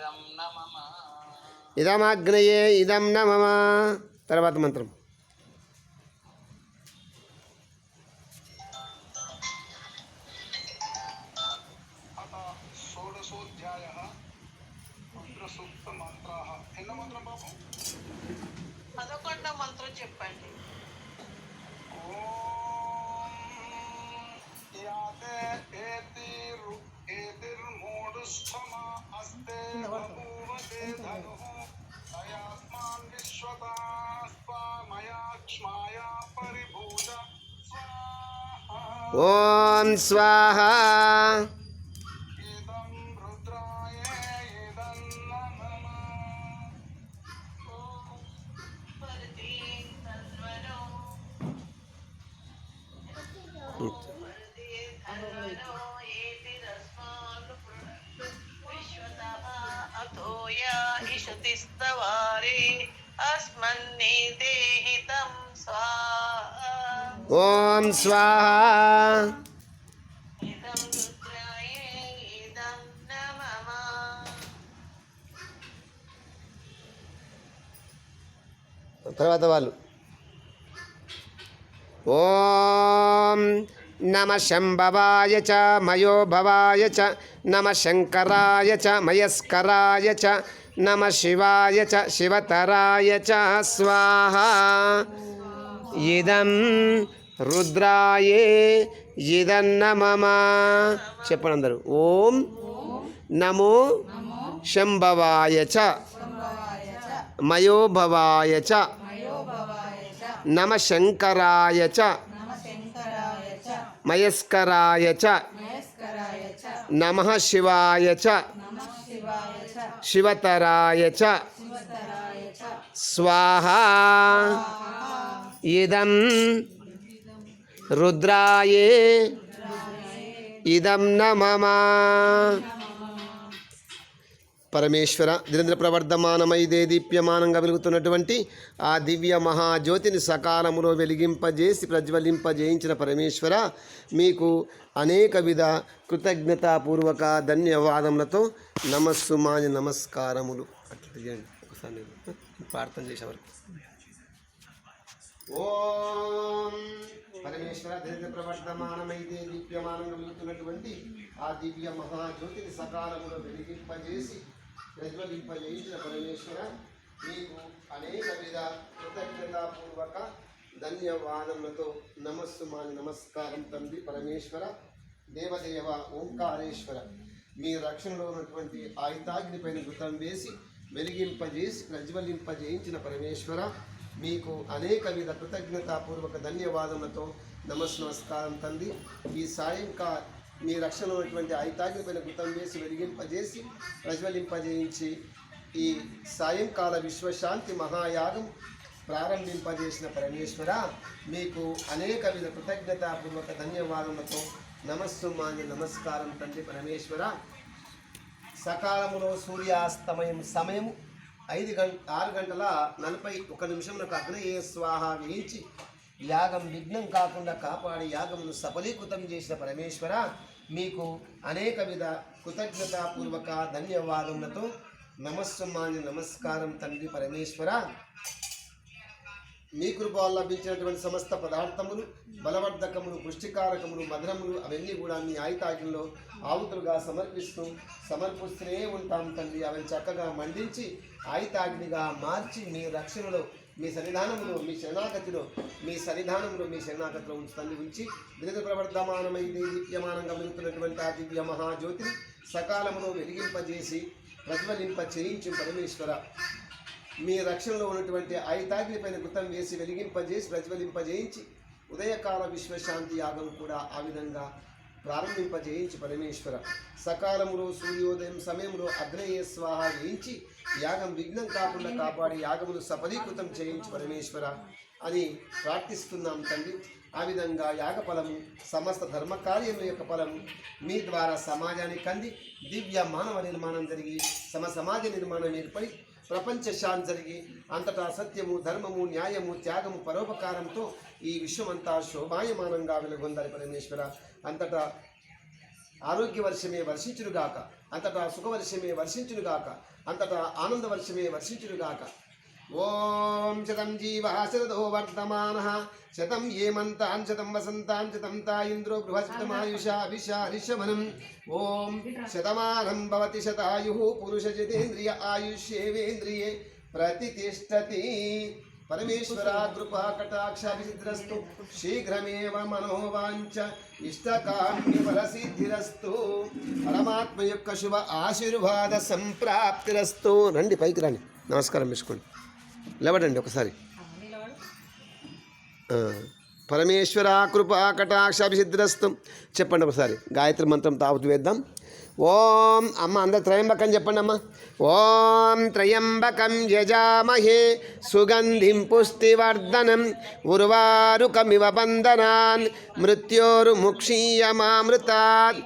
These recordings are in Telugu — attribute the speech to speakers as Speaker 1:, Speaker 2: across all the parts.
Speaker 1: ఇదం
Speaker 2: ఇదమాగ్నయే ఇదం నమ. తర్వాత మంత్రం.
Speaker 3: స్వాహా
Speaker 2: ఓం స్వాహ
Speaker 3: ఇదం రుద్రాయ ఇదం నమః
Speaker 4: ఓం స్వాహా.
Speaker 2: స్వాహ తర్వాత వాళ్ళు. ఓం నమ శంభవాయ చ మయోభవాయ చ నమ శంకరాయ చ మయస్కరాయ చ నమ శివాయ చ శివతరాయ చ స్వాహ. ఇదం రుద్రాయే ఇదన్న ఇదన్నమమ చెప్పండి అందరు. ఓం నమో శంభవాయ చ. మయోభవాయ చ. నమ శంకరాయ చ. మయస్కరాయ చ. నమ శివాయ చ. శివతరాయ చ. స్వాహ. ఇదం రుద్రాయే. ఇదం నమమా. పరమేశ్వర నిరంతర ప్రవర్ధమానమై దే దీప్యమానంగా వెలుగుతున్నటువంటి ఆ దివ్య మహాజ్యోతిని సకాలములో వెలిగింపజేసి ప్రజ్వలింపజేయించిన పరమేశ్వర మీకు అనేక విధ కృతజ్ఞతాపూర్వక ధన్యవాదములతో నమస్సు మాని నమస్కారములు. అట్లా చేయండి. ఒకసారి ప్రార్థన చేసేవారు ఓం పరమేశ్వర దీర్ఘ ప్రవర్ధమానమైతే దీప్యమానంగా వెలుగుతున్నటువంటి ఆ దివ్య మహాజ్యోతిని సకాలంలో వెలిగింపజేసి ప్రజ్వలింపజేసిన పరమేశ్వర మీకు అనేక విధ కృతజ్ఞతాపూర్వక ధన్యవాదములతో నమస్సు మాని నమస్కారం తండ్రి పరమేశ్వర దేవదేవ ఓంకారేశ్వర. మీ రక్షణలో ఉన్నటువంటి ఆయుతాగ్ని పైన వృతం వేసి వెలిగింపజేసి ప్రజ్వలింపజేయించిన పరమేశ్వర మీకు అనేక విధ కృతజ్ఞతాపూర్వక ధన్యవాదములతో నమస్ నమస్కారం తండ్రి. ఈ సాయంకాల మీ రక్షణ ఉన్నటువంటి ఆయుతాగ్ని కృతం చేసి వేసి వెలిగింపజేసి ప్రజ్వలింపజేయించి ఈ సాయంకాల విశ్వశాంతి మహాయాగం ప్రారంభింపజేసిన పరమేశ్వర మీకు అనేక విధ కృతజ్ఞతాపూర్వక ధన్యవాదములతో నమస్సు మాన్య నమస్కారం తండ్రి పరమేశ్వర. సకాలములో సూర్యాస్తమయం సమయము ఐదు గంట ఆరు గంటల నలభై ఒక నిమిషంలో అగ్నయ స్వాహ వేయించి యాగం విఘ్నం కాకుండా కాపాడి యాగమును సఫలీకృతం చేసిన పరమేశ్వర మీకు అనేక విధ కృతజ్ఞతాపూర్వక ధన్యవాదములతో నమస్సు నమస్కారం తండ్రి పరమేశ్వర. మీ కృప లభించినటువంటి సమస్త పదార్థములు బలవర్ధకములు పుష్టికారకములు మధురములు అవన్నీ కూడా మీ ఆయుతాకిల్లో ఆవుతులుగా సమర్పిస్తూ సమర్పిస్తూనే ఉంటాం తండ్రి. అవన్నీ చక్కగా మండించి ఆయుతాగ్నిగా మార్చి మీ రక్షణలో మీ సన్నిధానంలో మీ శరణాగతిలో మీ సన్నిధానంలో మీ శరణాగతిలో ఉంచుతాన్ని ఉంచి వివిధ ప్రవర్ధమానమై దీప్యమానంగా వెలుగుతున్నటువంటి ఆ దివ్య మహాజ్యోతిని సకాలంలో వెలిగింపజేసి ప్రజ్వలింప చేయించు పరమేశ్వర. మీ రక్షణలో ఉన్నటువంటి ఐతాగ్నిపైన పైన వేసి వెలిగింపజేసి ప్రజ్వలింపజేయించి ఉదయకాల విశ్వశాంతి యాగం కూడా ఆ విధంగా ప్రారంభింపజేయించి పరమేశ్వర. సకాలంలో సూర్యోదయం సమయంలో అగ్నయ స్వాహ వేయించి యాగం విఘ్నం కాకుండా కాపాడి యాగమును సఫలీకృతం చేయించి పరమేశ్వర అని ప్రార్థిస్తున్నాం తండ్రి. ఆ విధంగా యాగ ఫలము సమస్త ధర్మ కార్యముల యొక్క ఫలము మీ ద్వారా సమాజానికి అంది. దివ్య మానవ నిర్మాణం జరిగి సమ సమాజ నిర్మాణం ఏర్పడి ప్రపంచ శాంతి జరిగి అంతటా సత్యము ధర్మము న్యాయము త్యాగము పరోపకారంతో ఈ విశ్వమంతా శోభాయమానంగా వెలుగొందాలి పరమేశ్వర. అంతటా ఆరోగ్య వర్షమే వర్షించునుగాక. అంతటా సుఖవర్షమే వర్షించునుగాక. అంతటా ఆనంద వర్షమే వర్షించునుగాక. ఓం శతం జీవ శతదో వర్ధమాన. శతం ఏమంతాన్ శతం వసంతాన్ శతం తాయింద్రో ఇంద్రో బృహస్పతమాయుషా విషారిషమనం ఓం శతమానం భవతి శతాయు పురుషజితేంద్రియ ఆయుష్యేవేంద్రియే ప్రతిష్టతి పరమేశ్వర కృపా కటాక్షాభిసిద్రస్తు శీఘ్రమేవ మనోవాంఛ ఇష్టకామ్య పరమాత్మ యొక్క శుభ ఆశీర్వాద సంప్రాప్తిరస్తు. రండి పైకి రండి. నమస్కారం తీసుకోండి లేవడండి ఒకసారి. పరమేశ్వర కృపా కటాక్షాభిసిద్ధిరస్తు చెప్పండి ఒకసారి గాయత్రి మంత్రం తావుతూ వేద్దాం. ఓం అమ్మ అందరు త్రయంబకం చెప్పండి అమ్మ. ఓం త్రయంబకం యజామహే సుగంధిం పుష్టివర్ధనం ఉర్వారుకమివ బంధనాన్ మృత్యోర్ముక్షీయమామృతాత్.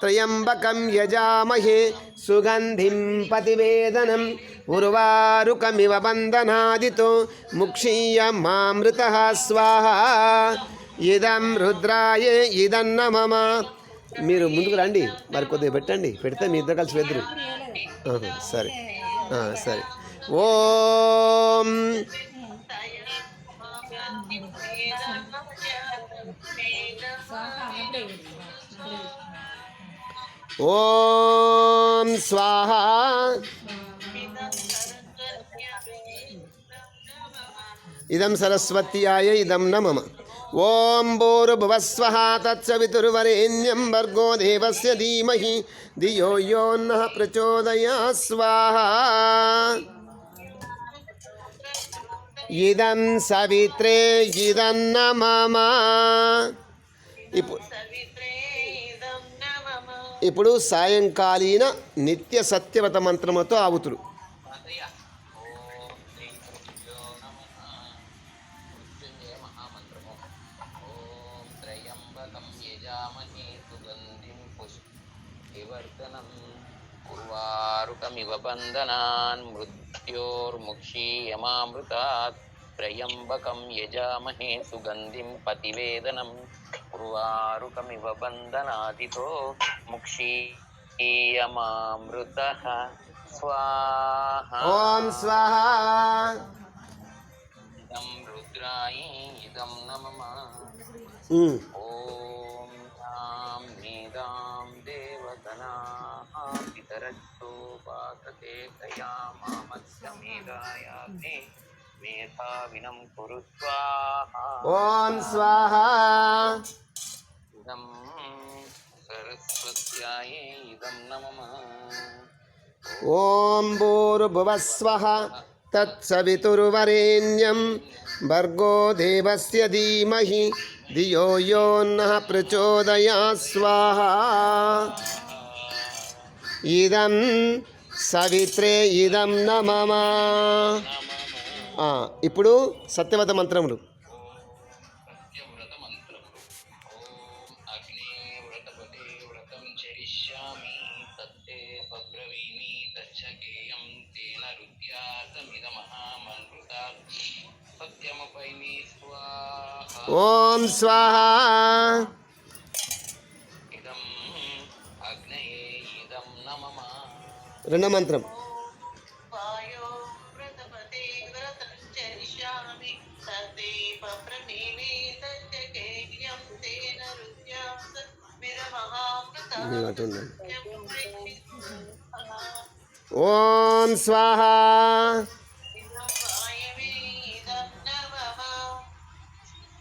Speaker 2: త్రయంబకం యజామహే సుగంధిం పతివేదనం. ఉర్వారుకమివ బంధనాదితో ముక్షీయమామృత స్వాహ. ఇదం రుద్రాయే ఇదన్న మమ మీరు ముందుకు రండి మరి కొద్దిగా పెట్టండి పెడితే మీ ఇద్దరు కలిసి వెద్దరు సరే. సరే. ఓం. ఓం స్వాహ ఇదం సరస్వత్యాయ ఇదం న మమ ఓం భూర్భువస్వః తత్సవితుర్వరేణ్యం భర్గో దేవస్య ధీమహి ధియో యో నః ప్రచోదయాత్ స్వాహా ఇదం సవిత్రే ఇదం న మమ ఇప్పుడు ఇప్పుడు సాయంకాలీన నిత్య సత్యవత మంత్రముతో ఆవుతుడు
Speaker 1: ఓం సుగంధిం బంధనాన్ మృత్యోర్ముక్షీయమామృతాత్ త్రయంబకం యజామహే సుగంధిం పతివేదనం ఉర్వారుకమివ బంధనాదితో ముక్షీయమామృత స్వాహ
Speaker 2: ఓం స్వాహ
Speaker 1: ఇదం రుద్రాయ ఇదం నమమ
Speaker 2: ఉమ్.
Speaker 1: ఓం తాం నీదాం దేవగణాః పితరస్తో పాతతే కయామామస్యమేధాయాతే మేధావినం కురు
Speaker 2: ఓం స్వాహ.
Speaker 1: ఇదం సరస్వత్యాయ ఇదం నమమ
Speaker 2: ఓం భూర్భువస్వః తత్సవితుర్వరేణ్యం. భర్గో దేవస్య ధీమహి. ధియో యో నః ప్రచోదయాత్ స్వాహా ఇదం సవిత్రే ఇదం న మమ ఆ, ఇప్పుడు సత్యవత మంత్రములు.
Speaker 1: ఓం అగ్నే వ్రతపతే వ్రతం చరిష్యామి
Speaker 4: సతే పప్రమీమి తచ్చకేయం తేన రుద్యాస
Speaker 2: మీరు అటు ఉండండి.
Speaker 4: మిరమహామృత
Speaker 2: ఓం స్వాహ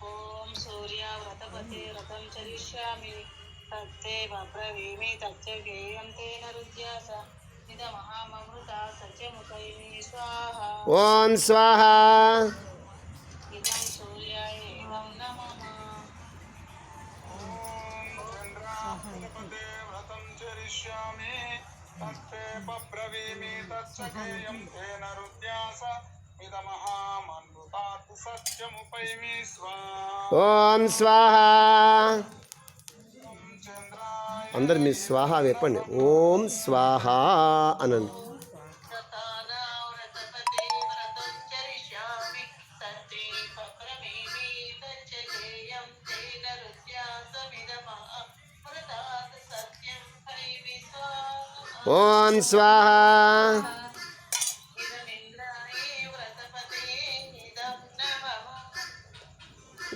Speaker 4: ఓం సూర్య వ్రతపతే వ్రతం చరిష్యామి తత్తే బ్రవీమి తచ్చగేయం తేన రుద్యాస ఇద మహామృత సత్యముఖైమి స్వాహ
Speaker 2: ఓం స్వాహ ఓం స్వాహ.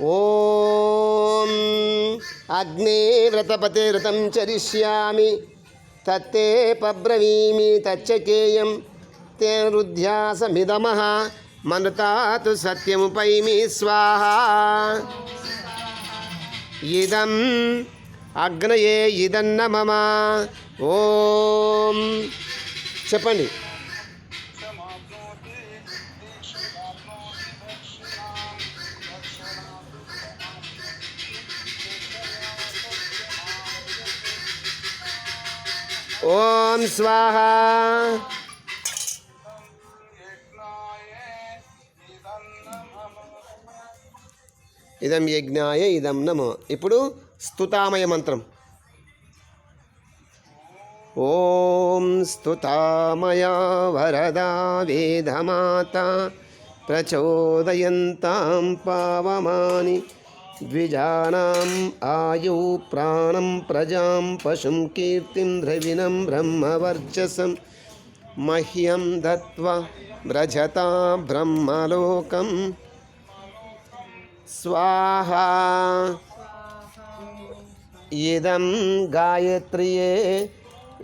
Speaker 2: ఓం అగ్నే వ్రతపతే వ్రతం చరిష్యామి తత్తే పబ్రవీమి తచ్చకేయం తే రుధ్యాసమిదమః మనుతాతు సత్యముపైమి స్వాహ. ఇదం అగ్నయే ఇదన్న మమ ఓం. చెప్పండి. ఓం స్వాహ. ఇదం యజ్ఞాయ ఇదం నమో. ఇప్పుడు స్తుతామయ మంత్రం. ఓం స్తుతామయ వరదా వేదమాత ప్రచోదయంతాం పావమాని ద్విజానాం ఆయు ప్రాణం ప్రజాం పశుం కీర్తిం ద్రవిణం బ్రహ్మవర్చసం మహ్యం దత్వ వ్రజతా బ్రహ్మలోకం స్వాహా ఇదం గాయత్రియే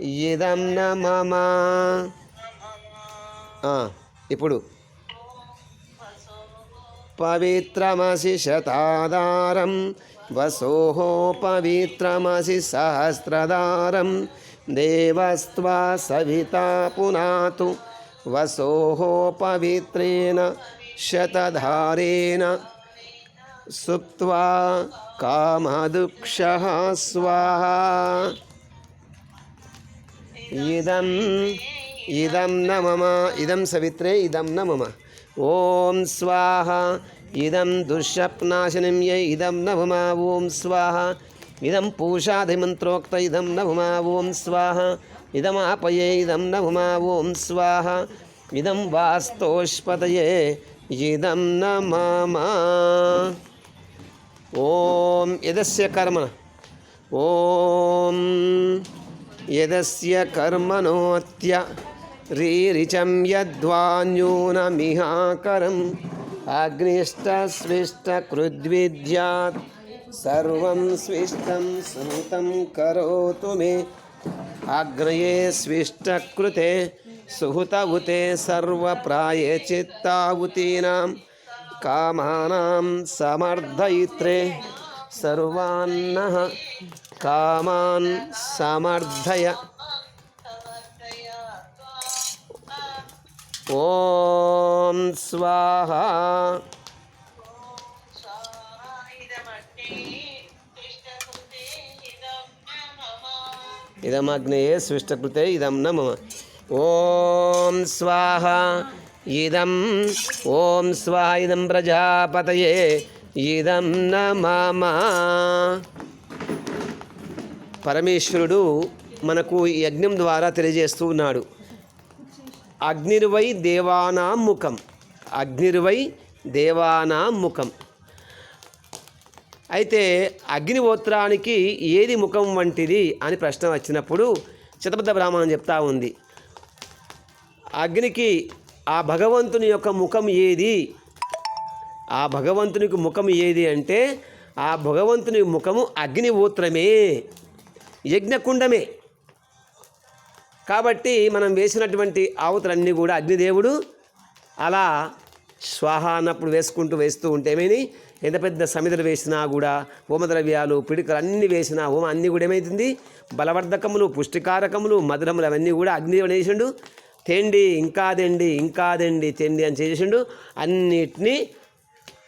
Speaker 2: ఇదం న ఇప్పుడు. పవిత్రమసి శతాదారం వసోః పవిత్రమసి సహస్రదారం దేవస్త్వా సవితా పునాతు వసోః పవిత్రేణ శతధారేణ సుప్త్వా కామదుక్ష స్వాహా. ఇదం ఇదం నమమ ఇదం సవిత్రే ఇదం నమమ ఓం స్వాహ ఇదం దుశ్శప్నాశనం య ఇదం నమమ ఓం స్వాహ ఇదం పూషాధిమంత్రోక్త ఇదం నమమ ఓం స్వాహ ఇదమాపయే ఇదం నమమ ఓం స్వాహ ఇదం వాస్తోష్పతయే ఇదం నమమ ఓం యదస్య కర్మ ఓం यदस्य कर्मणोऽत्य रीरिचं यद्वान्यूनमिहाकरम् अग्निष्टस्विष्टकृद्विद्यात् सर्वं स्विष्टं स्मृतं करोतु मे। अग्नये स्विष्टकृते सुहुतवुते सर्वप्राये चित्तावुतीनां कामानां समर्धयित्रे सर्वान्नः కామాన్ సమర్థయ ఓం స్వాహ ఇదమగ్నయే సృష్టకృతే ఇదం నమ ఓం స్వాహ ఇదం ఓం స్వాహ ఇదం ప్రజాపతయే ఇదం నమ పరమేశ్వరుడు మనకు ఈ యజ్ఞం ద్వారా తెలియజేస్తూ ఉన్నాడు. అగ్నిర్వై దేవానాం ముఖం అగ్నిర్వై దేవానాం ముఖం అయితే అగ్నిహోత్రానికి ఏది ముఖం వంటిది అని ప్రశ్న వచ్చినప్పుడు చిత్తబద్ధ బ్రాహ్మణం చెప్తా ఉంది. అగ్నికి ఆ భగవంతుని యొక్క ముఖం ఏది? ఆ భగవంతునికి ముఖం ఏది అంటే ఆ భగవంతుని ముఖము అగ్నిహోత్రమే. యజ్ఞకుండమే. కాబట్టి మనం వేసినటువంటి ఆవుతులన్నీ కూడా అగ్నిదేవుడు అలా స్వాహ అన్నప్పుడు వేసుకుంటూ వేస్తూ ఉంటేమేని ఎంత పెద్ద సమిధలు వేసినా కూడా హోమద్రవ్యాలు పిడికలు అన్నీ వేసినా హోమం అన్నీ కూడా ఏమవుతుంది బలవర్ధకములు పుష్టికారకములు మధురములు అవన్నీ కూడా అగ్నిదేవుడు వేసిండు తెండి ఇంకా తెండి ఇంకా తెండి తెండి అని చేసిండు అన్నిటినీ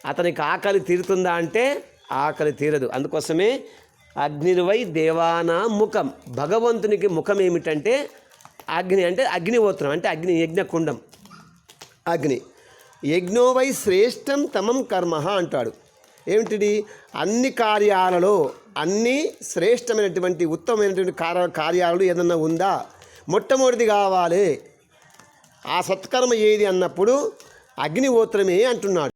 Speaker 2: అతనికి ఆకలి తీరుతుందా అంటే ఆకలి తీరదు. అందుకోసమే అగ్నిర్వై దేవానా ముఖం భగవంతునికి ముఖం ఏమిటంటే అగ్ని అంటే అగ్నిహోత్రం అంటే అగ్ని యజ్ఞకుండం అగ్ని. యజ్ఞోవై శ్రేష్టం తమం కర్మ అంటాడు. ఏమిటిది? అన్ని కార్యాలలో అన్ని శ్రేష్టమైనటువంటి ఉత్తమమైనటువంటి కార్య కార్యాలు ఏదన్నా ఉందా? మొట్టమొదటిది కావాలి. ఆ సత్కర్మ ఏది అన్నప్పుడు అగ్నిహోత్రమే అంటున్నాడు.